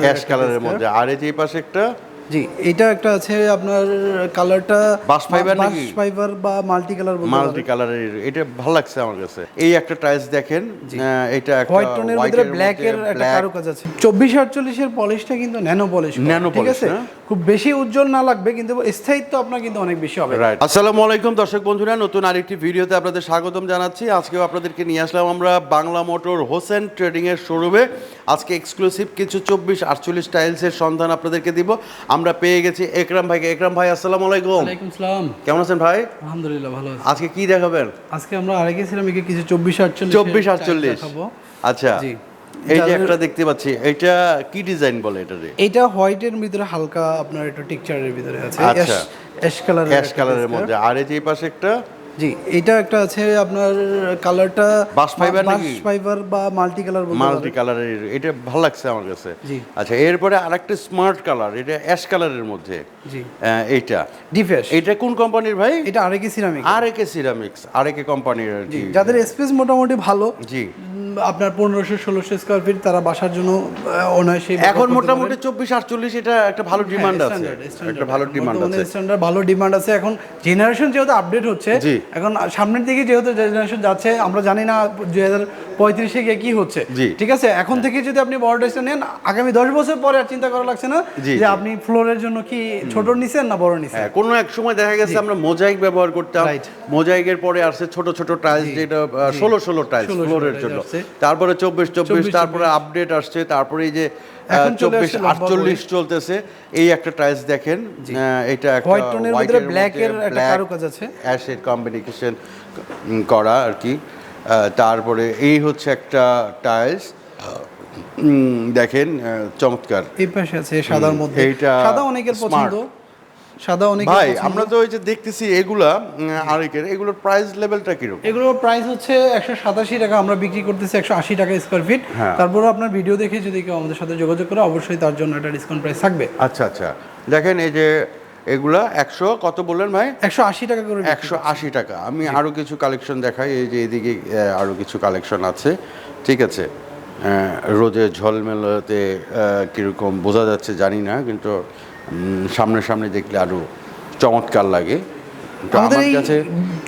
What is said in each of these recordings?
Cash কালারের মধ্যে। আর এই যে পাশে একটা? জি এটা একটা আছে আপনার কালারটা বাস ফাইবার নাকি? ফাইবার বা মাল্টি কালার মাল্টি কালারের এটা ভালো লাগছে আমার কাছে। এই একটা টাইলস দেখেন এটা একটা হোয়াইট টোনের মধ্যে ব্ল্যাক এর একটা। কারুকাজ আছে। 2448 এর পলিশটা কিন্তু ন্যানো পলিশ Nano ঠিক আছে? খুব বেশি উজ্জ্বল না লাগবে কিন্তু স্থায়িত্ব আপনার কিন্তু অনেক বেশি হবে। রাইট আসসালামু আলাইকুম দর্শক বন্ধুরা নতুন আরেকটি ভিডিওতে আপনাদের স্বাগতম জানাচ্ছি। আজকেও আপনাদেরকে নিয়ে আসলাম আমরা বাংলা মোটর হোসেন ট্রেডিং এর শোরুমে। আজকে এক্সক্লুসিভ কিছু চব্বিশ আটচল্লিশ টাইলসের সন্ধান আপনাদেরকে দিব। আমরা পেয়ে গেছি একরাম ভাইকে। একরাম ভাই আসসালামু আলাইকুম। ওয়ালাইকুম কেমন আছেন ভাই? আলহামদুলিল্লাহ ভালো আছি। আজকে কি দেখাবেন? আজকে আমরা আরেকে সিরামিকে কিছু চব্বিশ আটচল্লিশ চব্বিশ আটচল্লিশ। আচ্ছা। জি। এই যে একটা দেখতে পাচ্ছি এটা কি ডিজাইন বলে এটা রে? এটা হোয়াইটের ভিতরে হালকা আপনার একটু টেক্সচারের ভিতরে আছে আচ্ছা। অ্যাশ কালার ক্যাশ কালারের মধ্যে। আর এই যে পাশে একটা? জি এটা একটা আছে আপনার কালারটা বাস fiber নাকি? ফাইবার বা মাল্টি কালার মাল্টি কালারের এটা ভালো লাগছে আমার কাছে। জি। আচ্ছা এরপরে আরেকটা স্মার্ট কালার এটা অ্যাশ কালারের মধ্যে। জি। এইটা। ডিফেস এটা কোন কোম্পানির ভাই? এটা আরেকে সিরামিক আর একে সিরামিক্স আর একে কোম্পানির জি যাদের স্পেস মোটামুটি ভালো জি। আপনার পনেরোশো ষোলোশো স্কোয়ার ফিট তারা বাসার জন্য অনায়াসে এখন মোটামুটি চব্বিশ আটচল্লিশ এটা একটা ভালো ডিমান্ড আছে। একটা ভালো ডিমান্ড আছে। স্ট্যান্ডার্ড ভালো ডিমান্ড আছে। এখন জেনারেশন যেহেতু আপডেট হচ্ছে এখন সামনের দিকে যেহেতু জেনারেশন যাচ্ছে আমরা জানি না দুই হাজার পঁয়ত্রিশে গিয়ে কি হচ্ছে। ঠিক আছে? এখন থেকে যদি আপনি বড় ডেস্কটা নেন আগামী দশ বছর পরে আর চিন্তা করা লাগছে না যে আপনি ফ্লোরের জন্য কি ছোট নিছেন না বড় নিছেন? হ্যাঁ কোনো এক সময় দেখা গেছে আমরা মোজাইক ব্যবহার করতাম. মোজাইকের পরে আসছে ছোট ছোট টাইলস যেটা ষোলো ষোলো টাইলস 16 ফ্লোরের জন্য। তারপরে চব্বিশ চব্বিশ 24, তারপরে আপডেট আসছে তারপরে এই যে চব্বিশ আটচল্লিশ চলতেছে। এই একটা টাইলস দেখেন এটা একটা কম্বিনেশন করা আর কি। তারপরে এই হচ্ছে একটা টাইলস দেখেন চমৎকার। এই পাশে আছে সাদার মধ্যে। এইটা সাদা অনেকের পছন্দ। সাদা অনেকের ভাই আমরা তো ওই যে দেখতেছি এগুলা আরেকের এগুলোর প্রাইস লেভেলটা কীরকম? এগুলোর প্রাইস হচ্ছে একশো সাতাশি টাকা আমরা বিক্রি করতেছি একশো আশি টাকা স্কোয়ার ফিট। তারপরে আপনার ভিডিও দেখে যদি কেউ আমাদের সাথে যোগাযোগ করে অবশ্যই তার জন্য একটা ডিসকাউন্ট প্রাইস থাকবে। আচ্ছা আচ্ছা। দেখেন এই যে এগুলা একশো কত বললেন ভাই? একশো আশি টাকা করে একশো আশি টাকা। আমি আরও কিছু কালেকশন দেখাই এই যে এদিকে আরও কিছু কালেকশন আছে। ঠিক আছে? রোদে ঝলমেলাতে কীরকম বোঝা যাচ্ছে জানি না কিন্তু উম, সামনে সামনে দেখলে আরও চমৎকার লাগে। আমাদের কাছে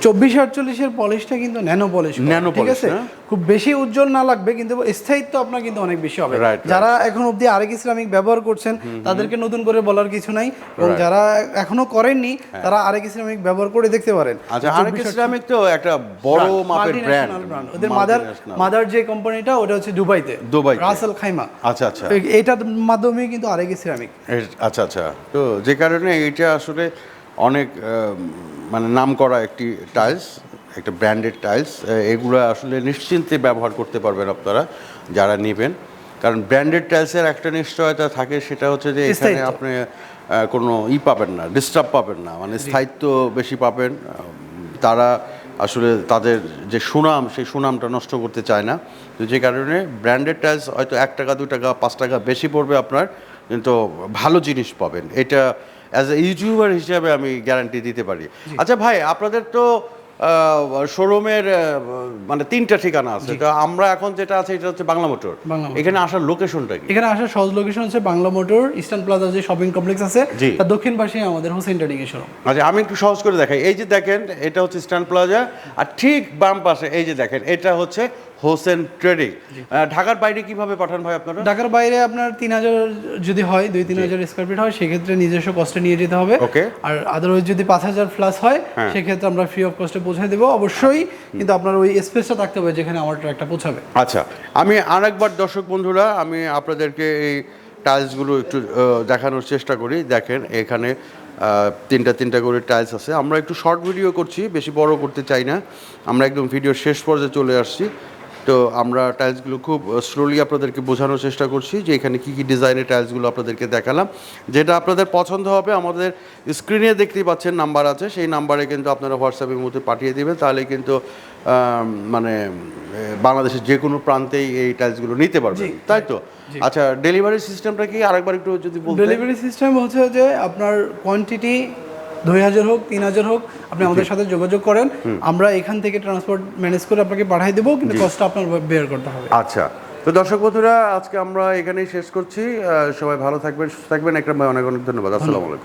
চব্বিশ আটচল্লিশের পলিশটা কিন্তু ন্যানো পলিশ Nano ঠিক আছে? খুব বেশি উজ্জ্বল না লাগবে কিন্তু স্থায়িত্ব আপনার কিন্তু অনেক বেশি হবে. যারা এখন অবধি আরেক ইসলামিক ব্যবহার করছেন তাদেরকে নতুন করে বলার কিছু নাই। এবং যারা এখনও করেননি তারা আরেক ইসলামিক ব্যবহার করে দেখতে পারেন। হ্যাঁ। আচ্ছা আরেক ইসলামিক তো একটা বড় মাপের ব্র্যান্ড ওদের মাদার মাদার যে কোম্পানিটা ওটা হচ্ছে দুবাইতে। দুবাইতে। Ras al Khaimah. আচ্ছা আচ্ছা। এটার মাধ্যমে কিন্তু আরেক এর- আচ্ছা আচ্ছা। তো যে কারণে এটা আসলে অনেক মানে নাম করা একটি টাইলস একটা ব্র্যান্ডেড টাইলস এগুলো আসলে নিশ্চিন্তে ব্যবহার করতে পারবেন আপনারা যারা নেবেন। কারণ ব্র্যান্ডেড টাইলসের একটা নিশ্চয়তা থাকে সেটা হচ্ছে যে এখানে আপনি কোনো ই পাবেন না ডিস্টার্ব পাবেন না মানে স্থায়িত্ব বেশি পাবেন তারা আসলে তাদের যে সুনাম সেই সুনামটা নষ্ট করতে চায় না। তো যে কারণে ব্র্যান্ডেড টাইলস হয়তো এক টাকা দু টাকা পাঁচ টাকা বেশি পড়বে আপনার কিন্তু ভালো জিনিস পাবেন। এটা অ্যাজ এ ইউটিউবার হিসাবে আমি গ্যারান্টি দিতে পারি। আচ্ছা ভাই আপনাদের তো শোরুমের মানে তিনটা ঠিকানা আছে। তো আমরা এখন যেটা আছে এটা হচ্ছে বাংলা মোটর। এখানে আসার লোকেশনটা কি? এখানে আসার সহজ লোকেশন হচ্ছে বাংলা মোটর ইস্টার্ন প্লাজা যে শপিং কমপ্লেক্স আছে। তার দক্ষিণ পাশে আমাদের হোসেন ট্রেডিং এর শোরুম আচ্ছা আমি একটু সহজ করে দেখাই। এই যে দেখেন এটা হচ্ছে স্ট্যান্ড প্লাজা আর ঠিক বাম পাশে এই যে দেখেন এটা হচ্ছে হোসেন ট্রেডিং। ঢাকার বাইরে কীভাবে পাঠান ভাই আপনারা? ঢাকার বাইরে আপনার তিন হাজার যদি হয় দুই তিন হাজার স্কোয়ার ফিট হয় সেক্ষেত্রে নিজস্ব কস্টে নিয়ে যেতে হবে। Okay. আর আদারওয়াইজ যদি পাঁচ হাজার প্লাস হয় হ্যাঁ। সেক্ষেত্রে আমরা ফ্রি অফ কস্টে পৌঁছে দেবো। অবশ্যই কিন্তু আপনার ওই স্পেসটা থাকতে হবে যেখানে আমার ট্রাকটা পৌঁছাবে। আচ্ছা আমি আরেকবার দর্শক বন্ধুরা আমি আপনাদেরকে এই টাইলসগুলো একটু দেখানোর চেষ্টা করি। দেখেন এখানে তিনটা তিনটা করে টাইলস আছে। আমরা একটু শর্ট ভিডিও করছি বেশি বড় করতে চাই না। আমরা একদম ভিডিও শেষ পর্যায়ে চলে আসছি। তো আমরা টাইলসগুলো খুব স্লোলি আপনাদেরকে বোঝানোর চেষ্টা করছি যে এখানে কী কী ডিজাইনের টাইলসগুলো আপনাদেরকে দেখালাম। যেটা আপনাদের পছন্দ হবে আমাদের স্ক্রিনে দেখতেই পাচ্ছেন নাম্বার আছে। সেই নাম্বারে কিন্তু আপনারা হোয়াটসঅ্যাপের মধ্যে পাঠিয়ে দেবেন। তাহলে কিন্তু মানে বাংলাদেশের যে কোনো প্রান্তেই এই টাইলসগুলো নিতে পারবেন। তাই তো? আচ্ছা ডেলিভারি সিস্টেমটা কি? আরেকবার একটু যদি ডেলিভারি সিস্টেম হচ্ছে যে আপনার কোয়ান্টিটি দুই হাজার হোক তিন হাজার হোক আপনি আমাদের সাথে যোগাযোগ করেন। আমরা এখান থেকে ট্রান্সপোর্ট ম্যানেজ করে আপনাকে পাঠিয়ে দেবো কিন্তু কষ্ট আপনার বের করতে হবে। আচ্ছা। তো দর্শক বন্ধুরা আজকে আমরা এখানেই শেষ করছি। সবাই ভালো থাকবেন সুস্থ থাকবেন। একটা অনেক অনেক ধন্যবাদ। আসসালামু আলাইকুম।